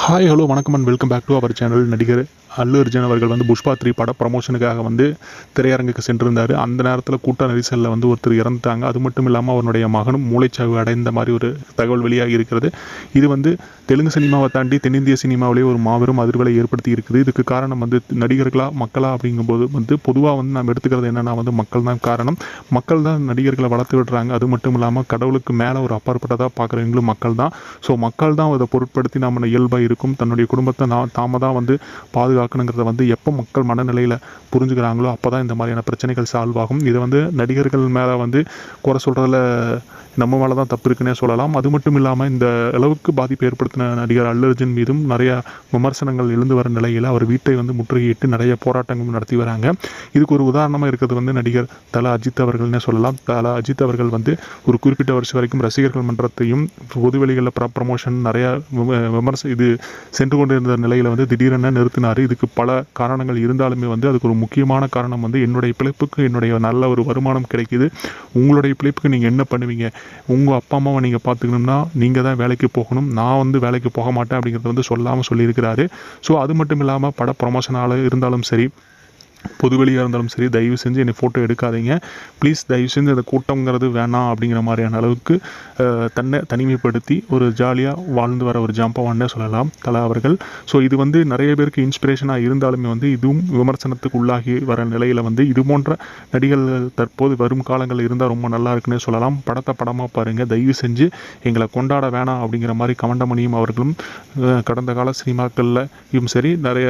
Hi hello வணக்கம் and welcome back to our channel நடிகர் அல்லு அர்ஜுன் அவர்கள் வந்து புஷ்பா த்ரீ பட ப்ரமோஷனுக்காக வந்து திரையரங்குக்கு சென்றிருந்தார். அந்த நேரத்தில் கூட்ட நெரிசலில் வந்து ஒருத்தர் இறந்துட்டாங்க. அது மட்டும் இல்லாமல் அவருடைய மகனும் மூளைச்சாவு அடைந்த மாதிரி ஒரு தகவல் வெளியாகி இருக்கிறது. இது வந்து தெலுங்கு சினிமாவை தாண்டி தென்னிந்திய சினிமாவிலேயே ஒரு மாபெரும் அதிர்வலை ஏற்படுத்தி இருக்குது. இதுக்கு காரணம் வந்து நடிகர்களா மக்களா அப்படிங்கும்போது வந்து பொதுவாக வந்து நம்ம எடுத்துக்கிறது என்னென்னா வந்து மக்கள் தான் காரணம். மக்கள் தான் நடிகர்களை வளர்த்து விடுறாங்க. அது மட்டும் இல்லாமல் கடவுளுக்கு மேலே ஒரு அப்பாற்பட்டதாக பார்க்குறவங்களும் மக்கள் தான். ஸோ மக்கள் தான் அதை பொருட்படுத்தி நம்ம இயல்பாக இருக்கும். தன்னுடைய குடும்பத்தை நான் தாம தான் வந்து பாதுகாக்கணுங்கிறத வந்து எப்போ மக்கள் மனநிலையில் புரிஞ்சுக்கிறாங்களோ அப்போ தான் இந்த மாதிரியான பிரச்சனைகள் சால்வ் ஆகும். இதை வந்து நடிகர்கள் மேலே வந்து குறை சொல்கிறதுல நம்ம மேலே தான் தப்பு இருக்குன்னே சொல்லலாம். அது மட்டும் இல்லாமல் இந்த அளவுக்கு பாதிப்பு ஏற்படுத்தின நடிகர் அல்லு மீதும் நிறைய விமர்சனங்கள் எழுந்து வர நிலையில் அவர் வீட்டை வந்து முற்றுகையிட்டு நிறைய போராட்டங்கள் நடத்தி வராங்க. இதுக்கு ஒரு உதாரணமாக இருக்கிறது வந்து நடிகர் தல அஜித் அவர்கள்னே சொல்லலாம். தல அஜித் அவர்கள் வந்து ஒரு குறிப்பிட்ட வருஷம் வரைக்கும் ரசிகர்கள் மன்றத்தையும் பொதுவெளிகளில் ப்ர ப்ரமோஷன் நிறையா விமர்ச இது சென்று கொண்டிருந்த நிலையில் வந்து திடீரென நிறுத்தினார். இதுக்கு பல காரணங்கள் இருந்தாலுமே வந்து அதுக்கு ஒரு முக்கியமான காரணம் வந்து என்னுடைய பிழைப்புக்கு என்னுடைய நல்ல ஒரு வருமானம் கிடைக்குது. உங்களுடைய பிழைப்புக்கு நீங்கள் என்ன பண்ணுவீங்க? உங்கள் அப்பா அம்மாவை நீங்கள் பார்த்துக்கணும்னா நீங்கள் தான் வேலைக்கு போகணும். நான் வந்து வேலைக்கு போக மாட்டேன் அப்படிங்கிறத வந்து சொல்லாமல் சொல்லியிருக்கிறாரு. ஸோ அது மட்டும் இல்லாமல் பட ப்ரொமோஷனால் இருந்தாலும் சரி பொதுவெளியாக இருந்தாலும் சரி தயவு செஞ்சு என்னை ஃபோட்டோ எடுக்காதீங்க. ப்ளீஸ் தயவு செஞ்சு அந்த கூட்டங்கிறது வேணாம் அப்படிங்கிற மாதிரியான அளவுக்கு தன்னை தனிமைப்படுத்தி ஒரு ஜாலியாக வாழ்ந்து வர ஒரு ஜாம்பவான்னே சொல்லலாம். தலா அவர்கள். ஸோ இது வந்து நிறைய பேருக்கு இன்ஸ்பிரேஷனாக இருந்தாலுமே வந்து இதுவும் விமர்சனத்துக்கு உள்ளாகி வர நிலையில் வந்து இது போன்ற நடிகர்கள் தற்போது வரும் காலங்களில் இருந்தால் ரொம்ப நல்லா இருக்குன்னே சொல்லலாம். படத்தை படமாக பாருங்கள் தயவு செஞ்சு எங்களை கொண்டாட வேணாம் அப்படிங்கிற மாதிரி கமண்டமணியும் அவர்களும் கடந்த கால சினிமாக்கள்லையும் சரி நிறைய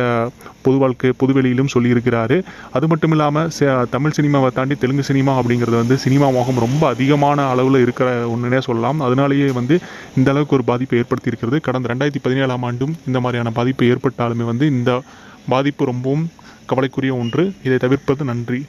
பொது வாழ்க்கை பொதுவெளியிலும் சொல்லியிருக்கிறாரு. அது மட்டும் இல்லாமல் தமிழ் சினிமாவை தாண்டி தெலுங்கு சினிமா அப்படிங்கிறது வந்து சினிமா மோகம் ரொம்ப அதிகமான அளவில் இருக்கிற ஒன்றுனே சொல்லலாம். அதனாலேயே வந்து இந்த அளவுக்கு ஒரு பாதிப்பை ஏற்படுத்தி இருக்கிறது கடந்த ரெண்டாயிரத்தி பதினேழாம் ஆண்டும் இந்த மாதிரியான பாதிப்பு ஏற்பட்டாலுமே வந்து இந்த பாதிப்பு ரொம்பவும் கவலைக்குரிய ஒன்று. இதை தவிர்ப்பது நன்றி.